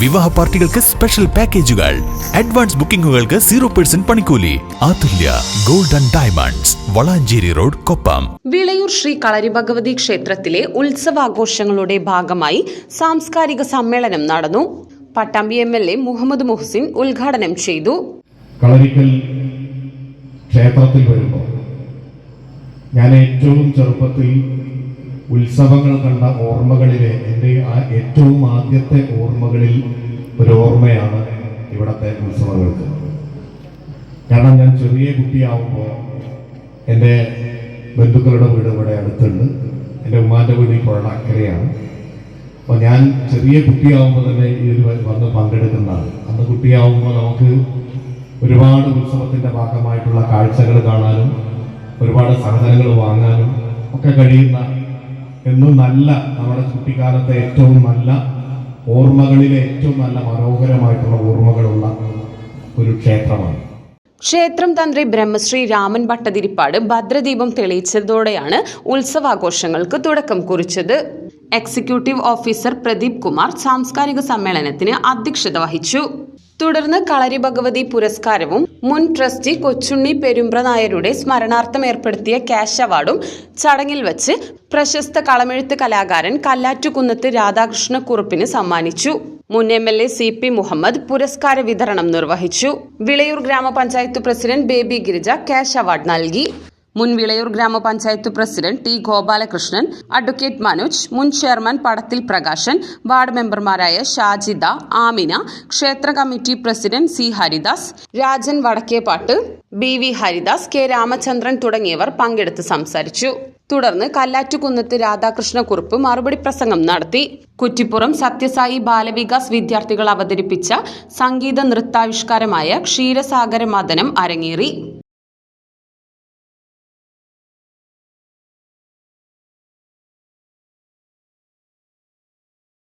വിവാഹ പാർട്ടികൾക്ക് സ്പെഷ്യൽ പാക്കേജുകൾ അഡ്വാൻസ് ബുക്കിംഗുകൾക്ക് സീറോ പെർസെന്റ് പണിക്കൂലി. Athulya golden and diamonds Valanchery road Koppam. Vilayur Shri Kalari Bhagavathi ക്ഷേത്രത്തിലെ ഉത്സവാഘോഷങ്ങളുടെ ഭാഗമായി സാംസ്കാരിക സമ്മേളനം നടന്നു. Pattambi M L A Muhammad Muhsin ഉദ്ഘാടനം ചെയ്തു. കളരിക്കൽ ക്ഷേത്രത്തിൽ വരുമ്പോൾ ഞാൻ ഏറ്റവും ചെറുപ്പത്തിൽ ഉത്സവങ്ങൾ കണ്ട ഓർമ്മകളിലെ എന്റെ ആ ഏറ്റവും ആദ്യത്തെ ഓർമ്മകളിൽ ഒരു ഓർമ്മയാണ് ഇവിടത്തെ ഉത്സവങ്ങൾക്ക്. കാരണം ഞാൻ ചെറിയ കുട്ടിയാവുമ്പോൾ എന്റെ ബന്ധുക്കളുടെ വീട് ഇവിടെ അടുത്തുണ്ട്. എന്റെ ഉമ്മാന്റെ വീട് പുഴയുടെ അക്കരയാണ്. അപ്പോൾ ഞാൻ ചെറിയ കുട്ടിയാവുമ്പോൾ തന്നെ ഇതിൽ വന്ന് പങ്കെടുക്കുന്നതാണ്. അന്ന് കുട്ടിയാവുമ്പോൾ നമുക്ക് ഒരുപാട് ഉത്സവത്തിന്റെ ഭാഗമായിട്ടുള്ള കാഴ്ചകൾ കാണാനും ഒരുപാട് സാധനങ്ങൾ വാങ്ങാനും ഒക്കെ കഴിയുന്ന എന്നും നല്ല നമ്മുടെ കുട്ടിക്കാലത്തെ ഏറ്റവും നല്ല ഓർമ്മകളിലെ ഏറ്റവും നല്ല മനോഹരമായിട്ടുള്ള ഓർമ്മകളുള്ള ഒരു ക്ഷേത്രമാണ്. ക്ഷേത്രം തന്ത്രി ബ്രഹ്മശ്രീ രാമൻ ഭട്ടതിരിപ്പാട് ഭദ്രദീപം തെളിയിച്ചതോടെയാണ് ഉത്സവാഘോഷങ്ങൾക്ക് തുടക്കം കുറിച്ചത്. എക്സിക്യൂട്ടീവ് ഓഫീസർ പ്രദീപ് കുമാർ സാംസ്കാരിക സമ്മേളനത്തിന് അധ്യക്ഷത വഹിച്ചു. തുടർന്ന് കളരി ഭഗവതി പുരസ്കാരവും മുൻ ട്രസ്റ്റി കൊച്ചുണ്ണി പെരുമ്പ്ര നായരുടെ സ്മരണാർത്ഥം ഏർപ്പെടുത്തിയ ക്യാഷ് അവാർഡും ചടങ്ങിൽ വച്ച് പ്രശസ്ത കളമെഴുത്ത് കലാകാരൻ കല്ലാറ്റുകുന്നത്ത് രാധാകൃഷ്ണ കുറുപ്പിന് സമ്മാനിച്ചു. മുൻ M L A C P Muhammad പുരസ്കാര വിതരണം നിർവഹിച്ചു. വിളയൂർ ഗ്രാമപഞ്ചായത്ത് president Baby Girija cash award നൽകി. മുൻ വിളയൂർ ഗ്രാമപഞ്ചായത്ത് president T Gopalakrishnan advocate Manoj മുൻ ചെയർമാൻ പടത്തിൽ പ്രകാശൻ വാർഡ് മെമ്പർമാരായ ഷാജിദ ആമിന ക്ഷേത്ര committee president C Haridas Rajan Vadakkepatt B V Haridas K Ramachandran തുടങ്ങിയവർ പങ്കെടുത്ത് സംസാരിച്ചു. തുടർന്ന് കല്ലാറ്റുകുന്നത്ത് രാധാകൃഷ്ണ കുറിപ്പ് മറുപടി പ്രസംഗം നടത്തി. കുറ്റിപ്പുറം സത്യസായി ബാലവികാസ് വിദ്യാർത്ഥികൾ അവതരിപ്പിച്ച സംഗീത നൃത്താവിഷ്കാരമായ ക്ഷീരസാഗര മദനം അരങ്ങേറി.